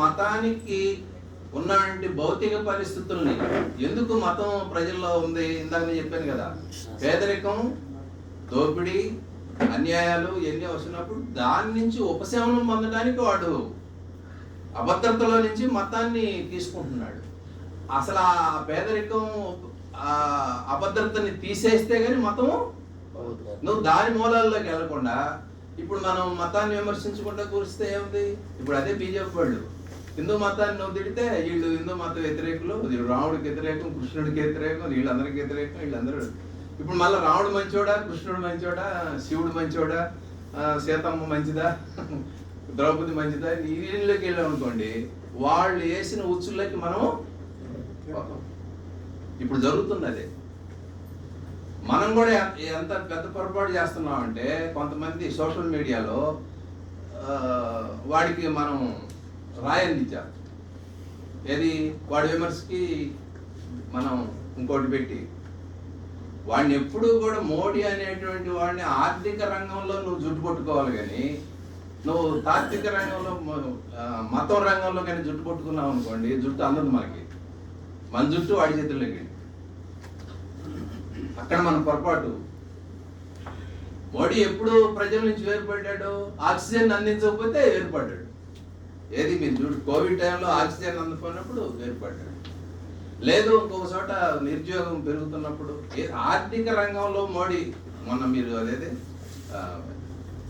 మతానికి ఉన్నటువంటి భౌతిక పరిస్థితుల్ని ఎందుకు మతం ప్రజల్లో ఉంది? ఇందాక నేను చెప్పాను కదా పేదరికం దోపిడీ అన్యాయాలు ఇవన్నీ వస్తున్నప్పుడు దాని నుంచి ఉపశమనం పొందడానికి వాడు అభద్రతలో నుంచి మతాన్ని తీసుకుంటున్నాడు. అసలు ఆ పేదరికం అభద్రతని తీసేస్తే కానీ మతం నువ్వు దాని మూలాల్లోకి వెళ్ళకుండా ఇప్పుడు మనం మతాన్ని విమర్శించకుండా కూరిస్తే ఏముంది? ఇప్పుడు అదే బీజేపీ వాళ్ళు హిందూ మతాన్ని నువ్వు తిడితే వీళ్ళు హిందూ మత వ్యతిరేకులు రాముడికి వ్యతిరేకం కృష్ణుడికి వ్యతిరేకం వీళ్ళందరికీ వ్యతిరేకం వీళ్ళందరూ. ఇప్పుడు మళ్ళీ రాముడు మంచోడా కృష్ణుడు మంచోడా శివుడు మంచోడా సీతమ్మ మంచిదా ద్రౌపది మంచిదా? వీళ్ళకి వెళ్ళాం అనుకోండి వాళ్ళు వేసిన ఉచ్చులకి మనం ఇప్పుడు జరుగుతుంది అదే మనం కూడా ఎంత పెద్ద పొరపాటు చేస్తున్నామంటే కొంతమంది సోషల్ మీడియాలో వాడికి మనం రాయందించాం ఏది? వాడి విమర్శకి మనం ఇంకోటి పెట్టి. వాడిని ఎప్పుడూ కూడా మోడీ అనేటువంటి వాడిని ఆర్థిక రంగంలో నువ్వు జుట్టు పట్టుకోవాలి కానీ నువ్వు తాత్విక రంగంలో మతం రంగంలో కానీ జుట్టు పట్టుకున్నావు అనుకోండి జుట్టు అందదు మనకి. మన జుట్టు వాడి చేతుల్లోకి అక్కడ మన పొరపాటు. మోడీ ఎప్పుడు ప్రజల నుంచి వేరుపడ్డాడు ఆక్సిజన్ అందించకపోతే వేరుపడ్డాడు. ఏది మీరు చూడు కోవిడ్ టైంలో ఆక్సిజన్ అందుకున్నప్పుడు వేరుపడ్డాడు లేదు ఇంకొక చోట నిరుద్యోగం పెరుగుతున్నప్పుడు ఆర్థిక రంగంలో మోడీ మొన్న మీరు అదేది? ఆ,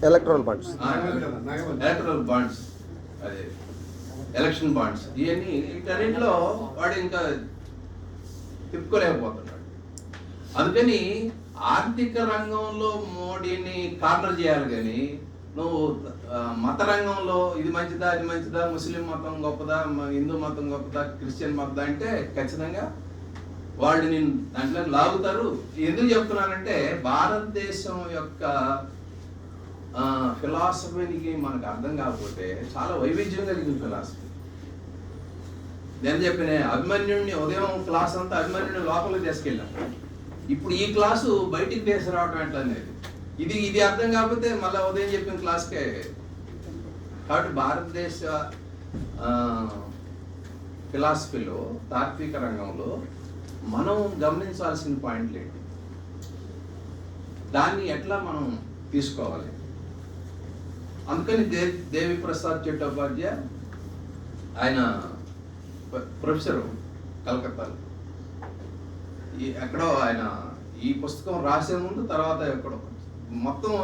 ఎలక్ట్రాన్ బాండ్స్ ఎలక్ట్రల్ బాండ్స్ అదే ఎలక్షన్ బాండ్స్ ఇవన్నీ వీటన్నిటిలో వాడు ఇంకా తిప్పుకోలేకపోతున్నాడు. అందుకని ఆర్థిక రంగంలో మోడీని కార్నర్ చేయాలి కానీ నువ్వు మత రంగంలో ఇది మంచిదా అది మంచిదా ముస్లిం మతం గొప్పదా హిందూ మతం గొప్పదా క్రిస్టియన్ మతం అంటే ఖచ్చితంగా వాళ్ళు నేను దాంట్లో లాగుతారు. ఎందుకు చెప్తున్నానంటే భారతదేశం యొక్క ఫిలాసఫీకి మనకు అర్థం కాకపోతే చాలా వైవిధ్యం కలిగిన ఫిలాసఫీ నేను చెప్పిన అభిమన్యుడిని ఉదయం క్లాస్ అంతా అభిమన్యుడిని లోపలికి తీసుకెళ్ళాను ఇప్పుడు ఈ క్లాసు బయటికి తీసుకురావటం ఎట్లా అనేది ఇది ఇది అర్థం కాకపోతే మళ్ళీ ఉదయం చెప్పిన క్లాస్కే కాబట్టి భారతదేశ ఫిలాసఫీలో తాత్విక రంగంలో మనం గమనించాల్సిన పాయింట్లు ఏంటి? దాన్ని ఎట్లా మనం తీసుకోవాలి? అందుకని దే దేవి ప్రసాద్ చట్టోపాధ్యాయ ఆయన ప్ర- ప్రొఫెసరు కలకత్తాలో. ఈ ఎక్కడో ఆయన ఈ పుస్తకం రాసే ముందు తర్వాత ఎక్కడో. మొత్తం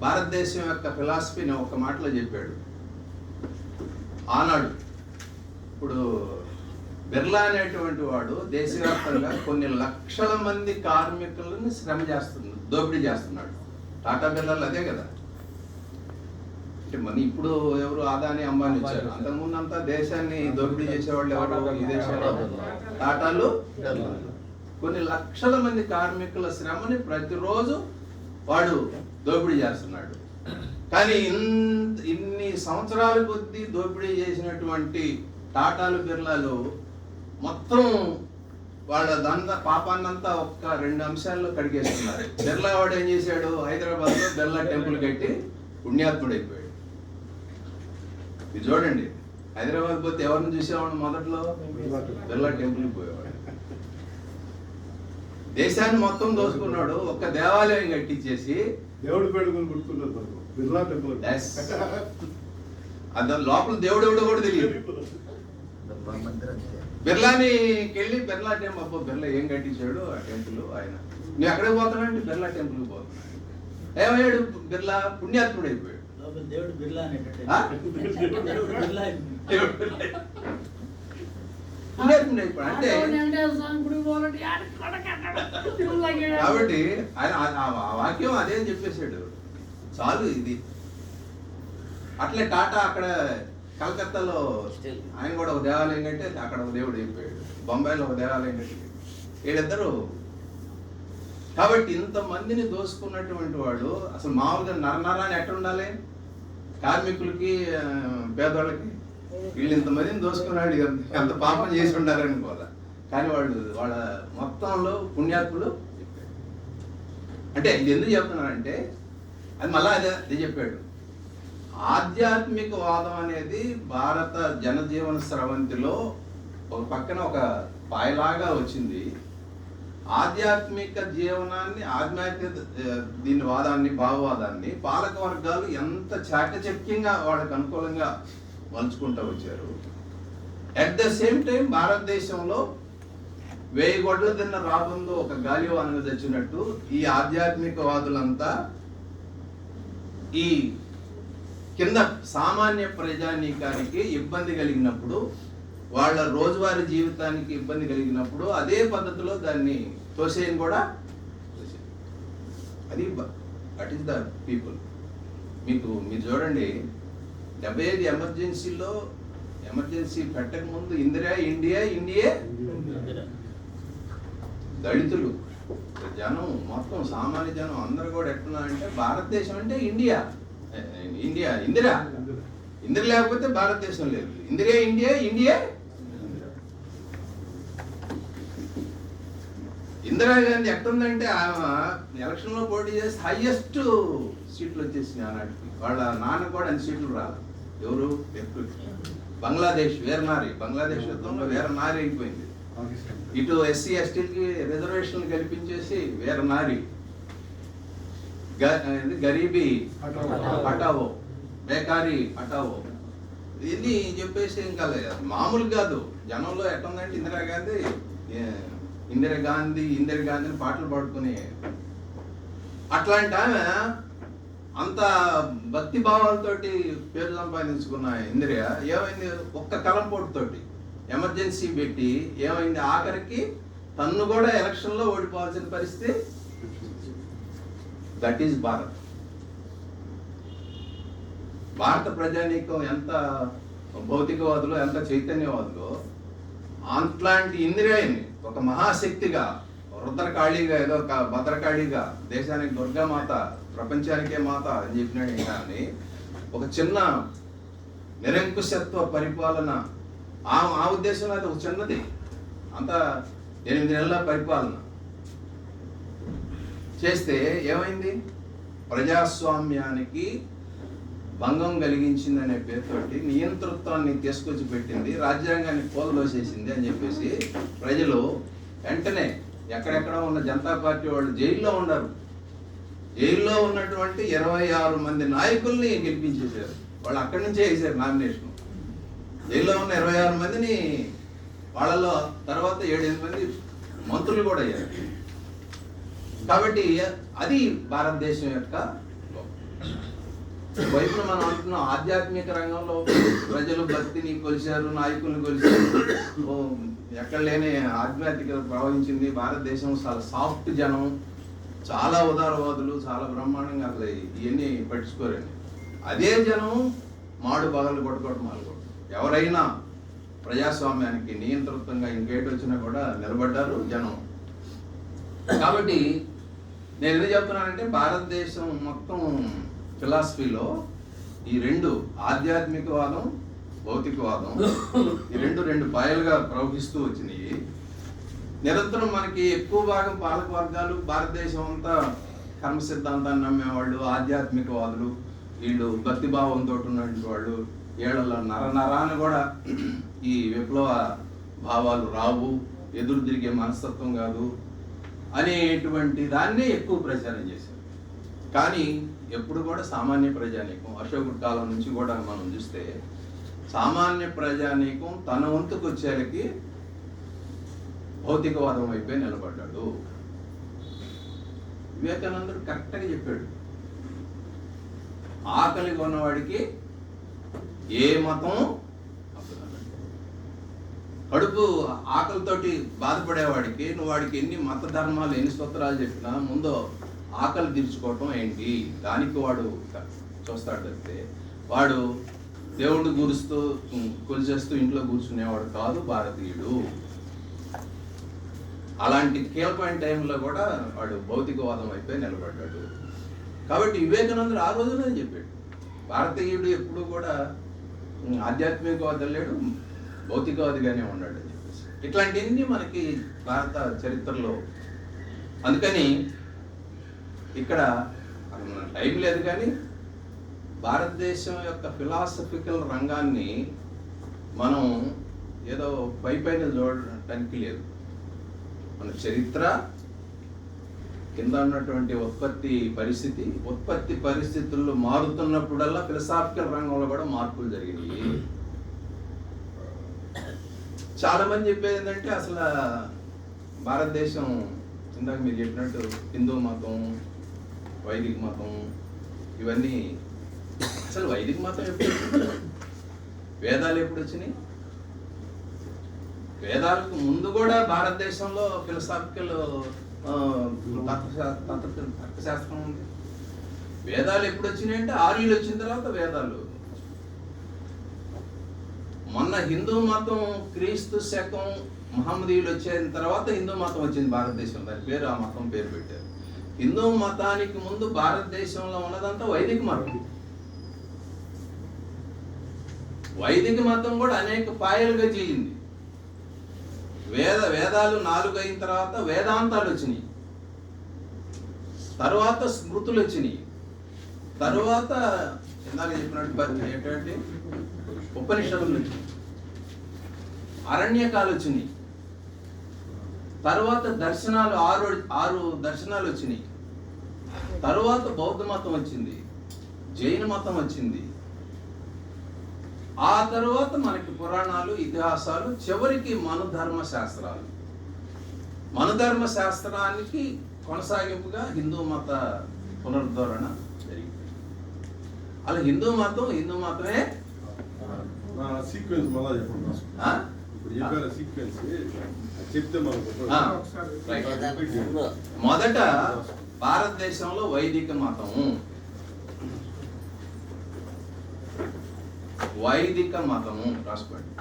భారతదేశం యొక్క ఫిలాసఫీని ఒక మాటలో చెప్పాడు. ఆనాడు ఇప్పుడు బిర్లా అనేటువంటి వాడు దేశవ్యాప్తంగా కొన్ని లక్షల మంది కార్మికులను శ్రమ చేస్తున్నాడు దోపిడీ చేస్తున్నాడు. టాటా బిర్లాలు అదే కదా. అంటే మన ఇప్పుడు ఎవరు ఆదాని అంబానీ వచ్చారు. అంతకుముందు అంతా దేశాన్ని దోపిడీ చేసేవాళ్ళు ఎవరు? ఈ దేశంలో టాటాలు కొన్ని లక్షల మంది కార్మికుల శ్రమని ప్రతిరోజు వాడు దోపిడీ చేస్తున్నాడు. కానీ ఇంత ఇన్ని సంవత్సరాల కొద్దీ దోపిడీ చేసినటువంటి టాటాలు బిర్లాలు మొత్తం వాళ్ళ దంద పాపాన్నంతా ఒక్క రెండు అంశాల్లో కడిగేస్తున్నారు. బిర్లా వాడు ఏం చేశాడు? హైదరాబాద్లో బిర్లా టెంపుల్ కట్టి పుణ్యాత్ముడైపోయాడు. ఇది చూడండి. హైదరాబాద్ పోతే ఎవరిని చూసేవాడు మొదట్లో? బిర్లా టెంపుల్కి పోయాడు దేశాన్ని మొత్తం దోసుకున్నాడు. ఒక్క దేవాలయం కట్టించేసి. దేవుడి పేడుకొని టెంపుల్ Yes. అది లోపల దేవుడు ఎవడో కూడా తెలియదు. బిర్లాని వెళ్ళి బిర్లా టెంపుల్ అబ్బో బిర్లా ఏం కట్టించాడు ఆ టెంపుల్ ఆయన. నువ్వు ఎక్కడికి పోతున్నాడు బిర్లా టెంపుల్కి పోతున్నాడు. ఏమయ్యాడు? బిర్లా పుణ్యాత్ముడు అయిపోయాడు దేవుడు బిర్లా. పుణ్యాత్ముడు అయిపోయాడు అంటే కాబట్టి ఆయన ఆ- వాక్యం అదే అని చెప్పేశాడు. చాలు ఇది. అట్లే టాటా అక్కడ కలకత్తాలో ఆయన కూడా ఒక దేవాలయం కట్టి అక్కడ ఒక దేవుడు అయిపోయాడు బొంబాయిలో ఒక దేవాలయం కట్టి. వీళ్ళిద్దరూ కాబట్టి ఇంతమందిని దోసుకున్నటువంటి వాడు అసలు మామూలుగా నరనరాన్ని ఎట్లా ఉండాలి? కార్మికులకి పేదవాళ్ళకి వీళ్ళు ఇంతమందిని దోసుకున్నాడు ఎంత పాపం చేసి ఉండాలనుకోవాలి కానీ వాళ్ళు వాళ్ళ మొత్తంలో పుణ్యాత్ములు అంటే ఇది ఎందుకు చెప్తున్నానంటే అది మళ్ళా అదే అదే చెప్పాడు. ఆధ్యాత్మికవాదం అనేది భారత జనజీవన స్రవంతిలో ఒక పక్కన ఒక పాయలాగా వచ్చింది. ఆధ్యాత్మిక జీవనాన్ని ఆధ్యాత్మిక దీని వాదాన్ని భావవాదాన్ని పాలక వర్గాలు ఎంత చాకచక్యంగా వాళ్ళకు అనుకూలంగా పంచుకుంటూ వచ్చారు. అట్ ద సేమ్ టైం భారతదేశంలో వేయి గొడ్ల తిన్న రాబందు ఒక వానలు తెచ్చినట్టు ఈ ఆధ్యాత్మికవాదులంతా ఈ కింద సామాన్య ప్రజానీకానికి ఇబ్బంది కలిగినప్పుడు వాళ్ళ రోజువారీ జీవితానికి ఇబ్బంది కలిగినప్పుడు అదే పద్ధతిలో దాన్ని తోసేయని కూడా అది దట్ ఈస్ ద పీపుల్ మీకు మీరు చూడండి డెబ్బై ఐదు ఎమర్జెన్సీలో ఎమర్జెన్సీ పెట్టక ముందు ఇందిరా ఇండియా ఇండియా? దళితులు. జనం మొత్తం సామాన్య జనం అందరూ కూడా ఎట్టున్నారంటే భారతదేశం అంటే ఇండియా. ఇండియా ఇందిరా. ఇందిర లేకపోతే భారతదేశం లేదు. ఇందిరే ఇండియా ఇండియా? ఇందిరాగాంధీ ఎట్టుందంటే ఆమె ఎలక్షన్లో పోటీ చేసి హైయెస్ట్ సీట్లు వచ్చేసినాయి ఆనాటికి. వాళ్ళ నాన్న కూడా అన్ని సీట్లు రాలి. ఎవరు? బంగ్లాదేశ్ వీరనారి బంగ్లాదేశ్ యుద్ధంలో వీరనారి అయిపోయింది. ఇటు ఎస్సీ ఎస్టీలకి రిజర్వేషన్లు కల్పించేసి వేరే నారి గ- ఇది గరీబీ హటావో బేకారీ హటావో ఇది చెప్పేసి ఇంకా. మామూలు కాదు. జనంలో ఎట్టుందంటే ఇందిరాగాంధీ ఇందిరాగాంధీ ఇందిరాగాంధీ అని పాటలు పాడుకుని అట్లాంటి ఆమె అంత భక్తి భావాలతోటి పేరు సంపాదించుకున్న ఇంద్రియ ఏమైంది? ఒక్క కలంపోటుతోటి ఎమర్జెన్సీ పెట్టి ఏమైంది? ఆఖరికి తన్ను కూడా ఎలక్షన్లో ఓడిపోవాల్సిన పరిస్థితి దట్ ఈస్ భారత్. భారత ప్రజానీకం ఎంత భౌతికవాదులో ఎంత చైతన్యవాదులో అట్లాంటి ఇందిరాయిని ఒక మహాశక్తిగా రుద్రకాళిగా ఏదో ఒక భద్రకాళిగా దేశానికి దుర్గామాత ప్రపంచానికే మాత అని చెప్పినాడు కానీ ఒక చిన్న నిరంకుశత్వ పరిపాలన. ఆ ఆ ఉద్దేశంలో అది ఒక చిన్నది. అంత ఎనిమిది నెలల పరిపాలన. చేస్తే ఏమైంది? ప్రజాస్వామ్యానికి భంగం కలిగించింది అనే పేరుతోటి నియంతృత్వాన్ని తీసుకొచ్చి పెట్టింది రాజ్యాంగాన్ని కోలదోసేసింది అని చెప్పేసి ప్రజలు వెంటనే ఎక్కడెక్కడ ఉన్న జనతా పార్టీ వాళ్ళు జైల్లో ఉన్నారు జైల్లో ఉన్నటువంటి ఇరవై ఆరు మంది నాయకుల్ని గెలిపించేశారు. వాళ్ళు అక్కడి నుంచే వేసారు నామినేషన్. జైల్లో ఉన్న ఇరవై ఆరు మందిని వాళ్ళలో తర్వాత ఏడెనిమిది మంది మంత్రులు కూడా అయ్యారు. కాబట్టి అది భారతదేశం యొక్క వైపున మనం అంటున్నాం ఆధ్యాత్మిక రంగంలో ప్రజలు భక్తిని కొలిచారు నాయకుల్ని కొలిచారు ఎక్కడ లేని ఆధ్యాత్మికత ప్రవహించింది. భారతదేశం చాలా సాఫ్ట్ జనం. చాలా ఉదారవాదులు చాలా బ్రహ్మాండంగా అసలు ఇవన్నీ పట్టించుకోరండి. అదే జనం మాడు పగలు కొట్టుకోవటం మాలుకోవడం ఎవరైనా ప్రజాస్వామ్యానికి నియంతృత్వంగా ఇంకేటి వచ్చినా కూడా నిలబడ్డారు జనం. కాబట్టి నేను ఎందుకు చెప్తున్నానంటే భారతదేశం మొత్తం ఫిలాసఫీలో ఈ రెండు ఆధ్యాత్మికవాదం భౌతికవాదం ఈ రెండు రెండు పాయలుగా ప్రవహిస్తూ వచ్చినాయి నిరంతరం మనకి ఎక్కువ భాగం పాలక వర్గాలు భారతదేశం అంతా కర్మ సిద్ధాంతాన్ని నమ్మేవాళ్ళు ఆధ్యాత్మికవాదులు వీళ్ళు భక్తిభావంతో ఉన్నటువంటి వాళ్ళు ఏళ్ళలో నర నరాన్ని కూడా ఈ విప్లవ భావాలు రావు ఎదురు తిరిగే మనస్తత్వం కాదు అనేటువంటి దాన్నే ఎక్కువ ప్రచారం చేశారు. కానీ ఎప్పుడు కూడా సామాన్య ప్రజానీకం అశోకుడి కాలం నుంచి కూడా మనం చూస్తే సామాన్య ప్రజానీకం తన వంతుకు వచ్చేలకి భౌతికవాదం వైపే నిలబడ్డాడు. వివేకానందుడు కరెక్ట్గా చెప్పాడు. ఆకలి ఉన్నవాడికి ఏ మతం కడుపు ఆకలితోటి బాధపడేవాడికి నువ్వు వాడికి ఎన్ని మత ధర్మాలు ఎన్ని స్తోత్రాలు చెప్పినా ముందు ఆకలి తీర్చుకోవటం ఏంటి? దానికి వాడు చూస్తాడు తప్పితే. వాడు దేవుడు గురుస్తూ కొలిచేస్తూ ఇంట్లో కూర్చునేవాడు కాదు భారతీయుడు. అలాంటి కీలకమైన టైంలో కూడా వాడు భౌతికవాదం అయిపోయి నిలబడ్డాడు. కాబట్టి వివేకానందుడు ఆ రోజునే చెప్పాడు. భారతీయుడు ఎప్పుడు కూడా ఉమ్, లేడు భౌతికవాదిగానే ఉన్నాడు అని చెప్పేసి. ఇట్లాంటివన్నీ మనకి భారత చరిత్రలో. అందుకని ఇక్కడ మన టైం లేదు కానీ భారతదేశం యొక్క ఫిలాసఫికల్ రంగాన్ని మనం ఏదో పై పైన చూడటానికి లేదు. మన చరిత్ర కింద ఉన్నటువంటి ఉత్పత్తి పరిస్థితి ఉత్పత్తి పరిస్థితుల్లో మారుతున్నప్పుడల్లా ఫిలసాఫికల్ రంగంలో కూడా మార్పులు జరిగినాయి. చాలా మంది చెప్పేది ఏంటంటే అసలు భారతదేశం ఇందాక మీరు చెప్పినట్టు హిందూ మతం వైదిక మతం ఇవన్నీ అసలు వైదిక మతం ఎప్పుడు వేదాలు ఎప్పుడు వచ్చినాయి? వేదాలకు ముందు కూడా భారతదేశంలో ఫిలసాఫికల్ తత్వశాస్త్రం ఉంది. వేదాలు ఎప్పుడు వచ్చినాయి అంటే ఆర్యులు వచ్చిన తర్వాత వేదాలు. మొన్న హిందూ మతం క్రీస్తు శకం మహమ్మదీయులు వచ్చిన తర్వాత హిందూ మతం వచ్చింది భారతదేశం. దాని పేరు ఆ మతం పేరు పెట్టారు. హిందూ మతానికి ముందు భారతదేశంలో ఉన్నదంతా వైదిక మతం. వైదిక మతం కూడా అనేక పాయలుగా చేయింది వేద వేదాలు నాలుగు అయిన తర్వాత వేదాంతాలు వచ్చినాయి. తర్వాత స్మృతులు వచ్చినాయి. తర్వాత ఇందాక చెప్పినట్టు ఏంటంటే ఉపనిషత్తులు వచ్చినాయి. అరణ్యకాలు వచ్చినాయి. తర్వాత దర్శనాలు ఆరు ఆరు దర్శనాలు వచ్చినాయి. తరువాత బౌద్ధ మతం వచ్చింది. జైన మతం వచ్చింది. ఆ తర్వాత మనకి పురాణాలు ఇతిహాసాలు చివరికి మనుధర్మ శాస్త్రాలు మనుధర్మ శాస్త్రానికి కొనసాగింపుగా హిందూ మత పునరుద్ధరణ జరిగింది. అలా హిందూ మతం హిందూ మతమే? సీక్వెన్స్ మళ్ళా చెప్పండి సీక్వెన్స్. చెప్తే మనకు. మొదట భారతదేశంలో వైదిక మతము వైదిక మతము రాసుకోండి.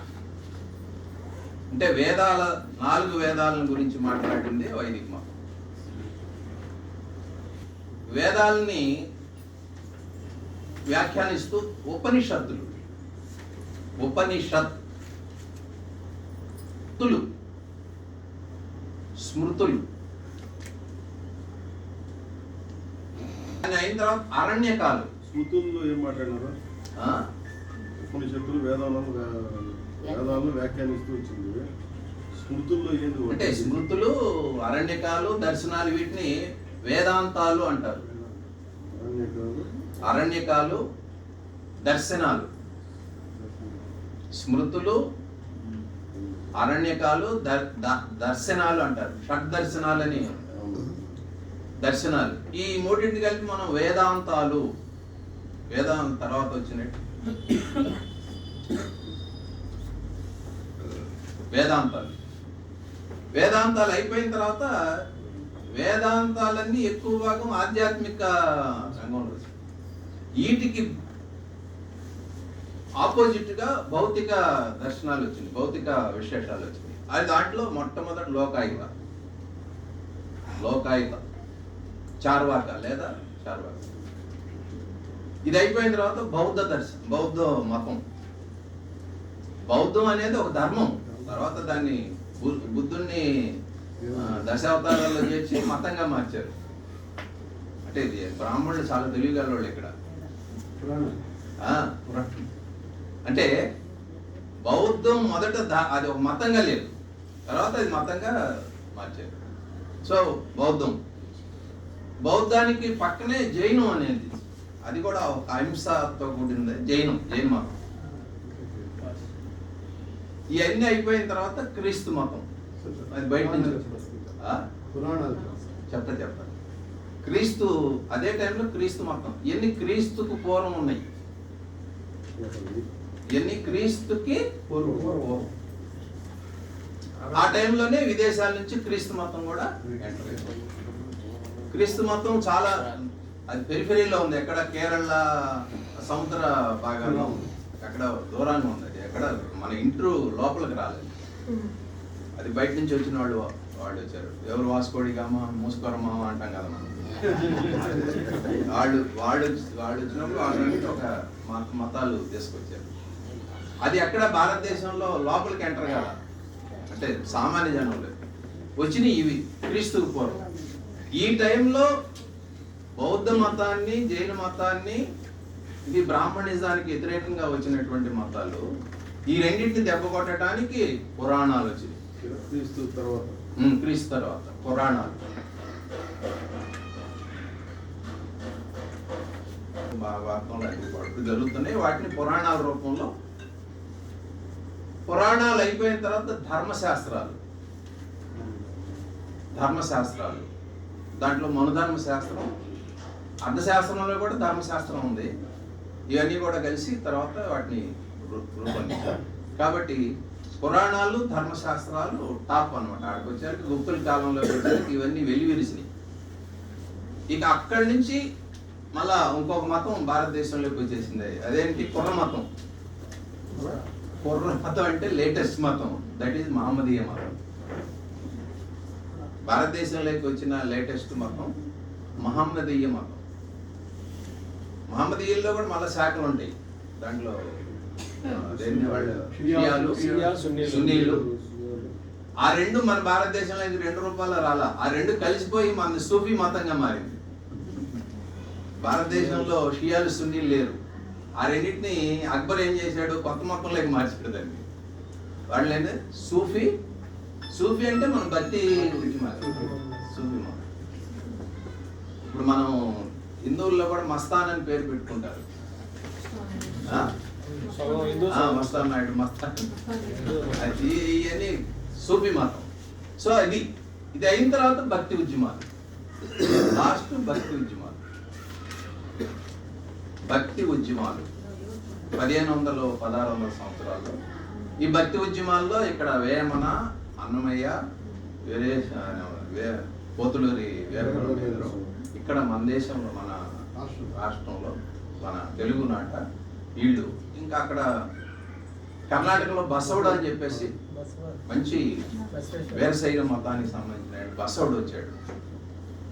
అంటే వేదాల నాలుగు వేదాలను గురించి మాట్లాడింది వైదిక మతం. వేదాలని వ్యాఖ్యానిస్తూ ఉపనిషత్తులు ఉపనిషత్ తులు స్మృతులు అయిన తర్వాత అరణ్యకాలు. స్మృతుల్లో ఏం మాట్లాడినారు? ఉపనిషత్తులు వేదాలను వేదాలను వ్యాఖ్యానిస్తూ వచ్చింది. స్మృతుల్లో ఏంది అంటే స్మృతులు అరణ్యకాలు దర్శనాలు వీటిని వేదాంతాలు అంటారు. అరణ్యకాలు, దర్శనాలు. స్మృతులు అరణ్యకాలు దర్శనాలు అంటారు. షడ్ దర్శనాలని అవును. దర్శనాలు. ఈ మూడింటిని కలిపి మనం వేదాంతాలు వేదాంత తర్వాత వచ్చినట్టు. వేదాంతాలు. వేదాంతాలు అయిపోయిన తర్వాత వేదాంతాలన్నీ ఎక్కువ భాగం ఆధ్యాత్మిక రంగంలో వీటికి ఆపోజిట్గా భౌతిక దర్శనాలు వచ్చింది భౌతిక విశేషాలు వచ్చినాయి. అది దాంట్లో మొట్టమొదటి లోకాయుత లోకాయుత చార్వాక లేదా చార్వాక. ఇది అయిపోయిన తర్వాత బౌద్ధ దర్శనం బౌద్ధ మతం. బౌద్ధం అనేది ఒక ధర్మం. తర్వాత దాన్ని బుద్ధుణ్ణి దశావతారాల్లో చేర్చి మతంగా మార్చారు. అంటే ఇది బ్రాహ్మణులు చాలా తెలివిగలవాళ్ళు ఇక్కడ. అంటే బౌద్ధం మొదట అది ఒక మతంగా లేదు. తర్వాత అది మతంగా మార్చారు. సో బౌద్ధం. బౌద్ధానికి పక్కనే జైనం అనేది. అది కూడా ఒక అహింసతో కూడింది జైనం జైన మతం. ఇవన్నీ అయిపోయిన తర్వాత క్రీస్తు మతం. అది బయట? పురాణాలు చెప్తా చెప్తా. క్రీస్తు అదే టైంలో క్రీస్తు మతం. ఎన్ని క్రీస్తుకు పూర్వం ఉన్నాయి? ఎన్ని క్రీస్తుకి పూర్వం. ఆ టైంలోనే విదేశాల నుంచి క్రీస్తు మతం కూడా. క్రీస్తు మతం చాలా అది పెరిఫెరీలో ఉంది. ఎక్కడ కేరళ సముద్ర భాగాల్లో ఉంది. అక్కడ దూరంగా ఉంది. ఎక్కడ మన ఇంట్రు లోపలికి రాలేదు. అది బయట నుంచి వచ్చిన వాళ్ళు వాళ్ళు వచ్చారు. ఎవరు వాసుకోడి కామా మూసుకోర మామా అంటాం కదా మనం. వాళ్ళు వాళ్ళు వాళ్ళు వచ్చినప్పుడు వాళ్ళకి ఒక మత మతాలు తీసుకొచ్చారు. అది ఎక్కడ భారతదేశంలో లోపలికి ఎంటర్ కదా అంటే సామాన్య జనంలో. వచ్చినాయి ఇవి క్రీస్తుకు పూర్వం. ఈ టైంలో బౌద్ధ మతాన్ని జైన మతాన్ని ఇది బ్రాహ్మణిజానికి వ్యతిరేకంగా వచ్చినటువంటి మతాలు ఈ రెండింటిని దెబ్బ కొట్టడానికి పురాణాలు వచ్చినాయి. క్రీస్తు తర్వాత. క్రీస్తు తర్వాత పురాణాలు. అన్ని జరుగుతున్నాయి. వాటిని పురాణాల రూపంలో పురాణాలు అయిపోయిన తర్వాత ధర్మశాస్త్రాలు. ధర్మశాస్త్రాలు. దాంట్లో మనుధర్మ శాస్త్రం అర్థశాస్త్రంలో కూడా ధర్మశాస్త్రం ఉంది. ఇవన్నీ కూడా కలిసి తర్వాత వాటిని కాబట్టి పురాణాలు ధర్మశాస్త్రాలు టాప్ అన్నమాట. ఆడికి వచ్చాక గుప్తుల కాలంలో వచ్చాక ఇవన్నీ వెలివిరిసినాయి. ఇక అక్కడి నుంచి మళ్ళా ఇంకొక మతం భారతదేశంలోకి వచ్చేసింది. అదేంటి? కుర్ర మతం. కుర్ర మతం అంటే లేటెస్ట్ మతం. దట్ ఈజ్ మహమ్మదీయ మతం. భారతదేశంలోకి వచ్చిన లేటెస్ట్ మతం మహమ్మదీయ మతం. మహమ్మదీయుల్లో కూడా మళ్ళీ శాఖలు ఉంటాయి దాంట్లో ఆ, రెండు మన భారతదేశంలో ఇది రెండు రూపాయలు రాలా. ఆ రెండు కలిసిపోయి మన సూఫీ మతంగా మారింది. భారతదేశంలో షియాలు సున్నీలు లేరు. ఆ రెండింటిని అక్బర్ ఏం చేశాడు? కొత్త మతంలోకి మార్చాడు దాన్ని వాళ్ళు ఏంటి సూఫీ. సూఫీ అంటే మన భక్తి. సూఫీ మతం. ఇప్పుడు మనం హిందువుల్లో కూడా మస్తాన్ అని పేరు పెట్టుకుంటారు. మస్తాన్ నాయుడు మస్తాన్ అది ఇవన్నీ సూపి మతం సో అది ఇది అయిన తర్వాత భక్తి ఉద్యమాలు. లాస్ట్ భక్తి ఉద్యమాలు. భక్తి ఉద్యమాలు. పదిహేను వందలు పదహారు వందల సంవత్సరాలు. ఈ భక్తి ఉద్యమాల్లో ఇక్కడ వేమన అన్నమయ్య వేరే పోతులూరి వీరబ్రహ్మేంద్రం ఇక్కడ మన దేశంలో మన రాష్ట్రంలో మన తెలుగునాట వీళ్ళు ఇంకా అక్కడ కర్ణాటకలో బసవుడు అని చెప్పేసి మంచి వీరశైవ మతానికి సంబంధించిన బసవుడు వచ్చాడు.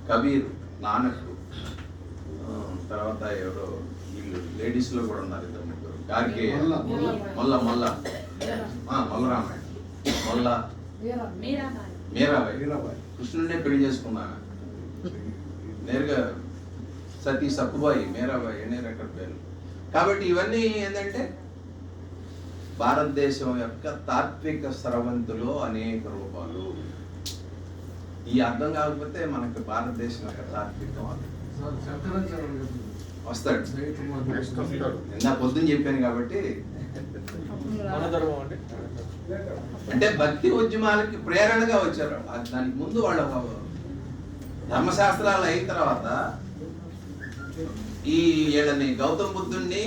కబీర్ నానక్ తర్వాత ఎవరో వీళ్ళు లేడీస్లో కూడా ఉన్నారు ఇద్దరు ముగ్గురు. కార్కేయ మొల్ల. మొల్ల. మొల్లరామాయణ. మొల్ల. మీరాబాయి. కృష్ణుడే పెళ్ళి చేసుకున్నాను. నేరుగా సతీ సక్కుబాయి మీరాబాయి ఎన్ని రకాల పేర్లు కాబట్టి ఇవన్నీ ఏంటంటే భారతదేశం యొక్క తాత్విక స్రవంతులో అనేక రూపాలు. ఈ అర్థం కాకపోతే మనకి భారతదేశం యొక్క తాత్వికం వస్తాడు. నిన్న పొద్దున్న చెప్పాను కాబట్టి. అంటే భక్తి ఉద్యమాలకి ప్రేరణగా వచ్చారు. అది దానికి ముందు వాళ్ళ ధర్మశాస్త్రాలు అయిన తర్వాత ఈ వీళ్ళని గౌతమ బుద్ధుణ్ణి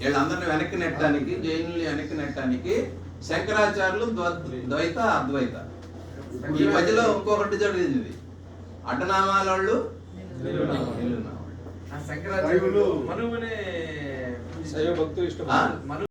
వీళ్ళందరిని వెనక్కి నెట్టడానికి జైనుల్ని వెనక్కి నెట్టడానికి శంకరాచార్యులు ద్వ- ద్వైత అద్వైత. ఈ మధ్యలో ఇంకొకటి జరిగింది. అడ్డనామాల వాళ్ళు మనుమనే శైవ భక్తులు ఇష్టం